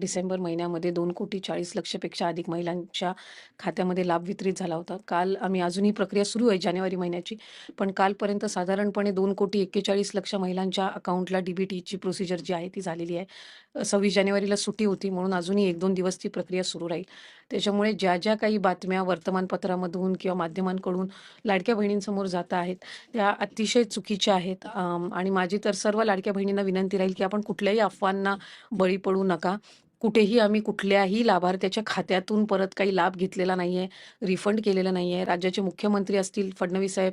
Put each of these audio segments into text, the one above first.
डिसेंबर महिन्यामध्ये दोन कोटी चाळीस लक्षपेक्षा अधिक महिलांच्या खात्यामध्ये लाभ वितरित झाला होता. काल आम्ही अजूनही प्रक्रिया सुरू आहे जानेवारी महिन्याची. पण कालपर्यंत साधारणपणे दोन कोटी एक्केचाळीस लक्ष महिलांच्या अकाउंटला डी-बी-टीची प्रोसिजर जी आहे ती झालेली आहे. सव्वीस जानेवारीला सुट्टी होती म्हणून अजूनही 1-2 दिवस ती प्रक्रिया सुरू राहील. त्याच्यामुळे ज्या, ज्या काही बातम्या वर्तमानपत्रामधून किंवा माध्यमांकडून लाडक्या बहिणींसमोर जात आहेत, त्या अतिशय चुकीच्या आहेत. आणि माझी तर सर्व लाडक्या बहिणींना विनंती राहील, की आपण कुठल्याही अफवांना बळी पडू नका. कुठेही आम्ही कुठल्याही लाभार्थ्याच्या खात्यातून परत काही लाभ घेतलेला नाहीये, रिफंड केलेला नाहीये. राज्याचे मुख्यमंत्री असतील फडणवीस साहेब,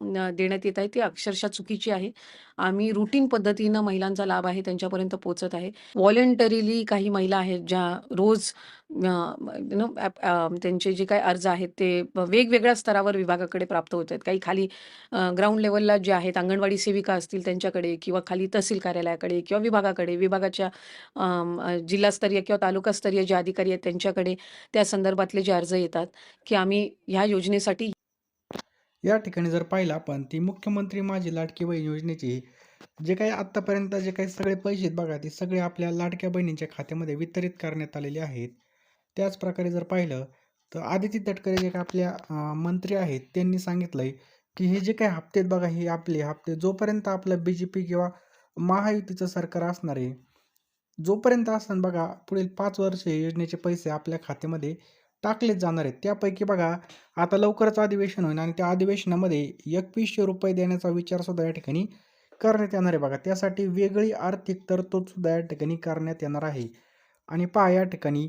न देण्यात येत आहे ती अक्षरशः चुकीची आहे. आम्ही रूटीन पद्धतीनं महिलांचा लाभ आहे त्यांच्यापर्यंत पोहोचत आहे. व्हॉलेंटरीली काही महिला आहेत ज्या रोज नो ॲप त्यांचे जे काही अर्ज आहेत ते वेगवेगळ्या स्तरावर विभागाकडे प्राप्त होत आहेत. काही खाली ग्राउंड लेवलला जे आहेत अंगणवाडी सेविका असतील त्यांच्याकडे किंवा खाली तहसील कार्यालयाकडे किंवा विभागाकडे, विभागाच्या जिल्हास्तरीय किंवा तालुकास्तरीय जे अधिकारी आहेत त्यांच्याकडे त्या संदर्भातले जे अर्ज येतात, की आम्ही ह्या योजनेसाठी या ठिकाणी जर पाहिलं आपण ती मुख्यमंत्री माझी लाडकी बहीण योजनेची जे काही आत्तापर्यंत जे काही सगळे पैसे आहेत बघा ते सगळे आपल्या लाडक्या बहिणींच्या खात्यामध्ये वितरित करण्यात आलेले आहेत. त्याचप्रकारे जर पाहिलं तर आदिती तटकरे जे काही आपल्या मंत्री आहेत त्यांनी सांगितलं आहे की हे जे काही हप्ते आहेत बघा हे आपले हप्ते जोपर्यंत आपलं बी-जे-पी किंवा महायुतीचं सरकार असणार आहे, जोपर्यंत असेल बघा पुढील पाच वर्ष योजनेचे पैसे आपल्या खात्यामध्ये टाकलेच जाणार आहेत. त्यापैकी बघा आता लवकरच अधिवेशन होईल आणि त्या अधिवेशनामध्ये ₹2100 देण्याचा विचारसुद्धा या ठिकाणी करण्यात येणार आहे बघा. त्यासाठी वेगळी आर्थिक तरतूदसुद्धा या ठिकाणी करण्यात येणार आहे. आणि पहा या ठिकाणी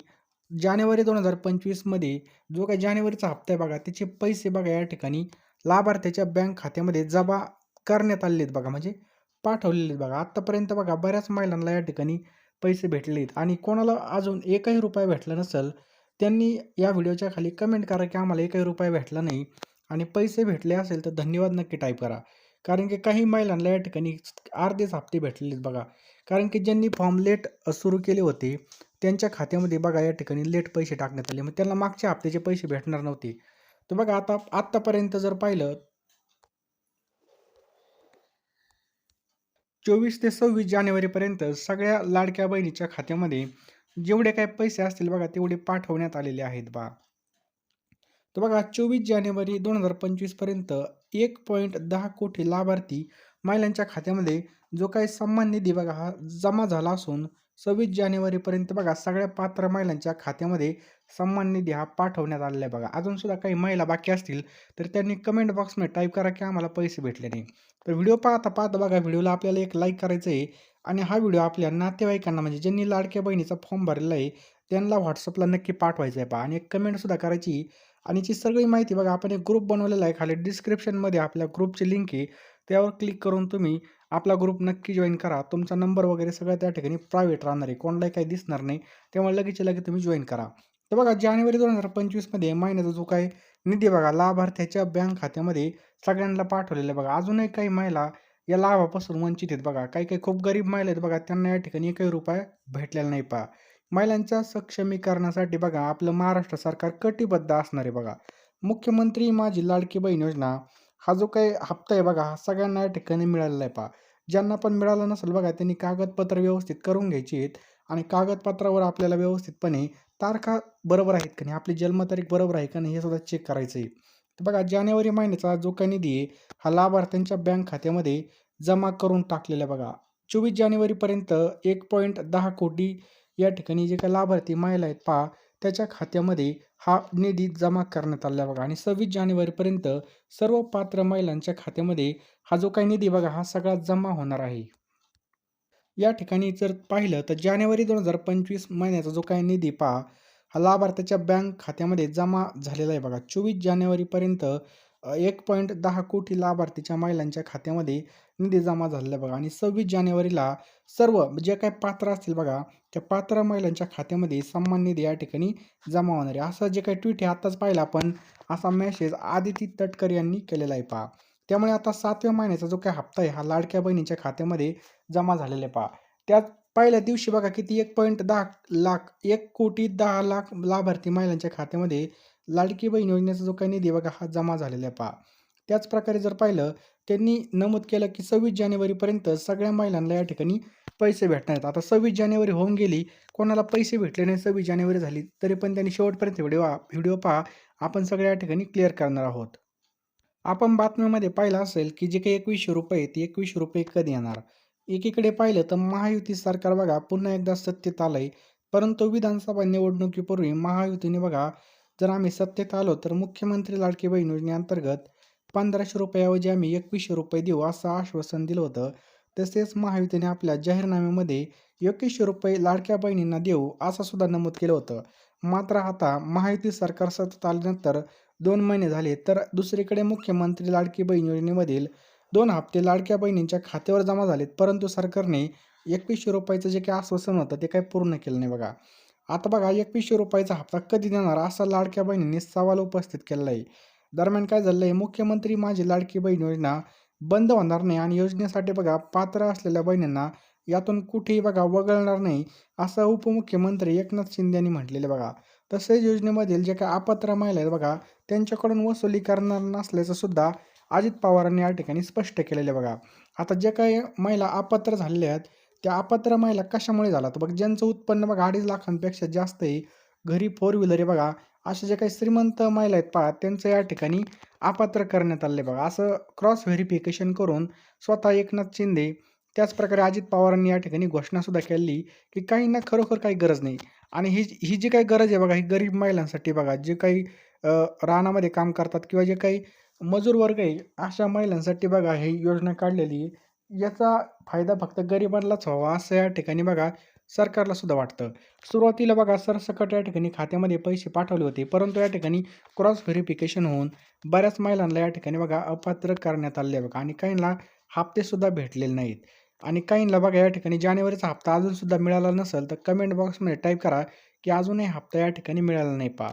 जानेवारी दोन हजार पंचवीसमध्ये जो काही जानेवारीचा हप्ता आहे बघा त्याचे पैसे बघा या ठिकाणी लाभार्थ्याच्या बँक खात्यामध्ये जमा करण्यात आलेले आहेत बघा म्हणजे पाठवलेले आहेत बघा. आत्तापर्यंत बघा बऱ्याच महिलांना या ठिकाणी पैसे भेटले आहेत आणि कोणाला अजून एकही रुपया भेटला नसेल त्यांनी या व्हिडिओच्या खाली कमेंट करा, की आम्हाला एकही रुपया भेटला नाही आणि पैसे भेटले असेल तर धन्यवाद नक्की टाईप करा. कारण की काही महिलांना या ठिकाणी अर्धेच हप्ते भेटलेले बघा. कारण की ज्यांनी फॉर्म लेट सुरू केले होते त्यांच्या खात्यामध्ये बघा या ठिकाणी लेट पैसे टाकण्यात आले. मग त्यांना मागच्या हप्त्याचे पैसे भेटणार नव्हते. तर बघा आता आत्तापर्यंत जर पाहिलं 24 ते 26 जानेवारीपर्यंत सगळ्या लाडक्या बहिणीच्या खात्यामध्ये जेवढे काय पैसे असतील बघा तेवढे पाठवण्यात आलेले आहेत बा. तर बघा 24 जानेवारी दोन हजार पंचवीसपर्यंत एक पॉईंट दहा कोटी लाभार्थी महिलांच्या खात्यामध्ये जो काही सन्मान निधी बघा हा जमा झाला असून 26 जानेवारीपर्यंत बघा सगळ्या पात्र महिलांच्या खात्यामध्ये सन्मान निधी हा पाठवण्यात आलेला आहे बघा. अजून सुद्धा काही महिला बाकी असतील तर त्यांनी कमेंट बॉक्समध्ये टाईप करा, की आम्हाला पैसे भेटले नाही. तर व्हिडिओ पाहता पाहता बघा व्हिडिओला आपल्याला एक लाईक करायचं आहे आणि हा व्हिडिओ आपल्या नातेवाईकांना म्हणजे ज्यांनी लाडक्या बहिणीचा फॉर्म भरलेला आहे त्यांना व्हॉट्सअपला नक्की पाठवायचं आहे पहा आणि एक कमेंटसुद्धा करायची आणि जी सगळी माहिती बघा आपण एक ग्रुप बनवलेला आहे खाली डिस्क्रिप्शनमध्ये आपल्या ग्रुपची लिंक आहे. त्यावर क्लिक करून तुम्ही आपला ग्रुप नक्की जॉईन करा. तुमचा नंबर वगैरे सगळं त्या ठिकाणी प्रायव्हेट राहणार आहे. कोणालाही काही दिसणार नाही. त्यामुळे लगेच लगेच तुम्ही जॉईन करा. तर बघा जानेवारी दोन हजार पंचवीसमध्ये महिन्याचा जो काही निधी बघा लाभार्थ्याच्या बँक खात्यामध्ये सगळ्यांना पाठवलेला आहे बघा. अजूनही काही महिला या लाभापासून वंचित आहेत बघा. काही काही खूप गरीब महिला आहेत बघा त्यांना या ठिकाणी एकही रुपया भेटलेला नाही पहा. महिलांच्या सक्षमीकरणासाठी बघा आपलं महाराष्ट्र सरकार कटिबद्ध असणार आहे बघा. मुख्यमंत्री माझी लाडकी बहीण योजना हा जो काही हप्ता आहे बघा हा सगळ्यांना या ठिकाणी मिळालेला आहे पहा. ज्यांना पण मिळालं नसेल बघा त्यांनी कागदपत्र व्यवस्थित करून घ्यायची आहेत आणि कागदपत्रावर आपल्याला व्यवस्थितपणे तारखा बरोबर आहेत का नाही, आपली जन्मतारीख बरोबर आहे का नाही हे सुद्धा चेक करायचं आहे. तर बघा जानेवारी महिन्याचा जो काही निधी आहे हा लाभार्थ्यांच्या बँक खात्यामध्ये जमा करून टाकलेला आहे बघा. 24 जानेवारीपर्यंत 1.10 कोटी या ठिकाणी जे काही लाभार्थी महिला आहेत पहा त्याच्या खात्यामध्ये हा निधी जमा करण्यात आला आहे बघा आणि 26 जानेवारीपर्यंत सर्व पात्र महिलांच्या खात्यामध्ये हा जो काही निधी बघा हा सगळा जमा होणार आहे. या ठिकाणी जर पाहिलं तर जानेवारी 2025 महिन्याचा जो काही निधी पहा हा लाभार्थ्याच्या बँक खात्यामध्ये जमा झालेला आहे बघा. 24 जानेवारीपर्यंत एक पॉईंट दहा कोटी लाभार्थीच्या महिलांच्या खात्यामध्ये निधी जमा झालेला आहे बघा. आणि सव्वीस जानेवारीला सर्व जे काही पात्र असतील बघा त्या पात्र महिलांच्या खात्यामध्ये सन्मान निधी या ठिकाणी जमा होणार आहे. असं जे काही ट्विट आहे आत्ताच पाहिलं आपण. असा मेसेज आदिती तटकर यांनी केलेला आहे पहा. त्यामुळे आता सातव्या महिन्याचा जो काही हप्ता आहे हा लाडक्या बहिणीच्या खात्यामध्ये जमा झालेला आहे पहा. त्यात पहिल्या दिवशी बघा किती एक पॉईंट दहा लाख एक कोटी दहा लाख लाभार्थी महिलांच्या खात्यामध्ये लाडकी बहीण योजनेचा जो काही निधी बघा हा जमा झालेला आहे पहा. त्याच प्रकारे जर पाहिलं त्यांनी नमूद केलं की सव्वीस जानेवारीपर्यंत सगळ्या महिलांना या ठिकाणी पैसे भेटणार आहेत. आता सव्वीस जानेवारी होऊन गेली कोणाला पैसे भेटले नाही सव्वीस जानेवारी झाली तरी पण त्यांनी शेवटपर्यंत व्हिडिओ व्हिडिओ पहा आपण सगळ्या ठिकाणी क्लिअर करणार आहोत. आपण बातम्यामध्ये पाहिलं असेल की जे काही एकवीसशे रुपये ते एकवीसशे रुपये कधी येणार? एकीकडे पाहिलं तर महायुती सरकार बघा पुन्हा एकदा सत्तेत आलंय. परंतु विधानसभा निवडणुकीपूर्वी महायुतीने बघा जर आम्ही सत्तेत आलो तर मुख्यमंत्री लाडकी बहीण योजनेअंतर्गत पंधराशे रुपयाऐवजी आम्ही एकवीसशे रुपये देऊ असं आश्वासन दिलं होतं. तसेच महायुतीने आपल्या जाहीरनाम्यामध्ये एकवीसशे रुपये लाडक्या बहिणींना देऊ असं सुद्धा नमूद केलं होतं. मात्र आता महायुती सरकार सतत आल्यानंतर दोन महिने झाले तर दुसरीकडे मुख्यमंत्री लाडकी बहीण योजनेमधील दोन हप्ते लाडक्या बहिणींच्या खात्यावर जमा झालेत परंतु सरकारने एकवीसशे रुपयाचं जे काही आश्वासन होतं ते काही पूर्ण केलं नाही बघा. आता बघा एकवीसशे रुपयाचा हप्ता कधी देणार असा लाडक्या बहिणींनी सवाल उपस्थित केला आहे. दरम्यान काय झालं आहे मुख्यमंत्री माझी लाडकी बहीण योजना बंद होणार नाही आणि योजनेसाठी बघा पात्र असलेल्या बहिणींना यातून कुठेही बघा वगळणार नाही असं उपमुख्यमंत्री एकनाथ शिंदे यांनी म्हटलेलं बघा. तसेच योजनेमधील जे काही अपात्र महिला आहेत बघा त्यांच्याकडून वसुली करणार नसल्याचं सुद्धा अजित पवारांनी या ठिकाणी स्पष्ट केलेलं बघा. आता जे काही महिला अपात्र झालेल्या आहेत त्या अपात्र महिला कशामुळे झाला तर बघ ज्यांचं उत्पन्न बघा अडीच लाखांपेक्षा जास्त आहे घरी फोर व्हीलर आहे बघा असे जे काही श्रीमंत महिला आहेत पहा त्यांचं या ठिकाणी अपात्र करण्यात आले बघा. असं क्रॉस व्हेरिफिकेशन करून स्वतः एकनाथ शिंदे त्याचप्रकारे अजित पवारांनी या ठिकाणी घोषणासुद्धा केली की काहींना खरोखर काही गरज नाही. आणि ही ही जी काही गरज आहे बघा ही गरीब महिलांसाठी बघा जे काही रानामध्ये काम करतात किंवा जे काही मजूर वर्ग आहे अशा महिलांसाठी बघा ही योजना काढलेली याचा फायदा फक्त गरिबांनाच व्हावा असं या ठिकाणी बघा सरकारला सुद्धा वाटतं. सुरुवातीला बघा सरसकट या ठिकाणी खात्यामध्ये पैसे पाठवले होते. परंतु या ठिकाणी क्रॉस व्हेरिफिकेशन होऊन बऱ्याच महिलांना या ठिकाणी बघा अपात्र करण्यात आले आहे बघा. आणि काहींना हप्तेसुद्धा भेटलेले नाहीत. आणि काहींना बघा या ठिकाणी जानेवारीचा हप्ता अजूनसुद्धा मिळाला नसेल तर कमेंट बॉक्समध्ये टाईप करा की अजूनही हप्ता या ठिकाणी मिळाला नाही पहा.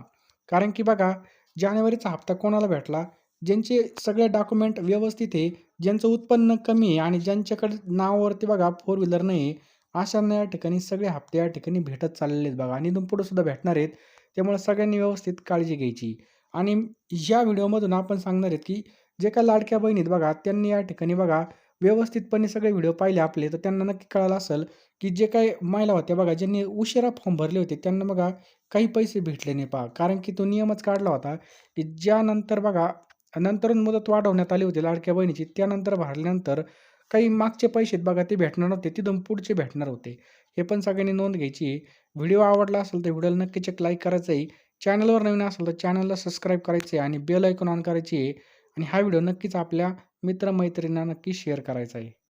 कारण की बघा जानेवारीचा हप्ता कोणाला भेटला? ज्यांचे सगळे डॉक्युमेंट व्यवस्थित आहे ज्यांचं उत्पन्न कमी आहे आणि ज्यांच्याकडे नावावरती बघा फोर व्हीलर नाही आहे अशांना या ठिकाणी सगळे हप्ते या ठिकाणी भेटत चाललेले आहेत बघा. आणि इथून पुढे सुद्धा भेटणार आहेत. त्यामुळे सगळ्यांनी व्यवस्थित काळजी घ्यायची. आणि या व्हिडिओमधून आपण सांगणार आहेत की जे काही लाडक्या बहिणीत बघा त्यांनी या ठिकाणी बघा व्यवस्थितपणे सगळे व्हिडिओ पाहिले आपले. तर त्यांना नक्की कळालं असेल की जे काही महिला होत्या बघा ज्यांनी उशिरा फॉर्म भरले होते त्यांना बघा काही पैसे भेटले नाही पहा. कारण की तो नियमच काढला होता की ज्यानंतर बघा नंतर मुदत वाढवण्यात आली होती लाडक्या बहिणीची त्यानंतर भरल्यानंतर काही मागचे पैसे बघा ते भेटणार नव्हते. तिथून पुढचे भेटणार होते. हे पण सगळ्यांनी नोंद घ्यायची आहे. व्हिडिओ आवडला असेल तर व्हिडिओला नक्कीच चेक लाईक करायचं आहे. चॅनलवर नवीन असेल तर चॅनलला सबस्क्राईब करायचं आहे आणि बेल ऐकून ऑन करायची आहे. आणि हा व्हिडिओ नक्कीच आपल्या मित्रमैत्रिणींना नक्की शेअर करायचा आहे.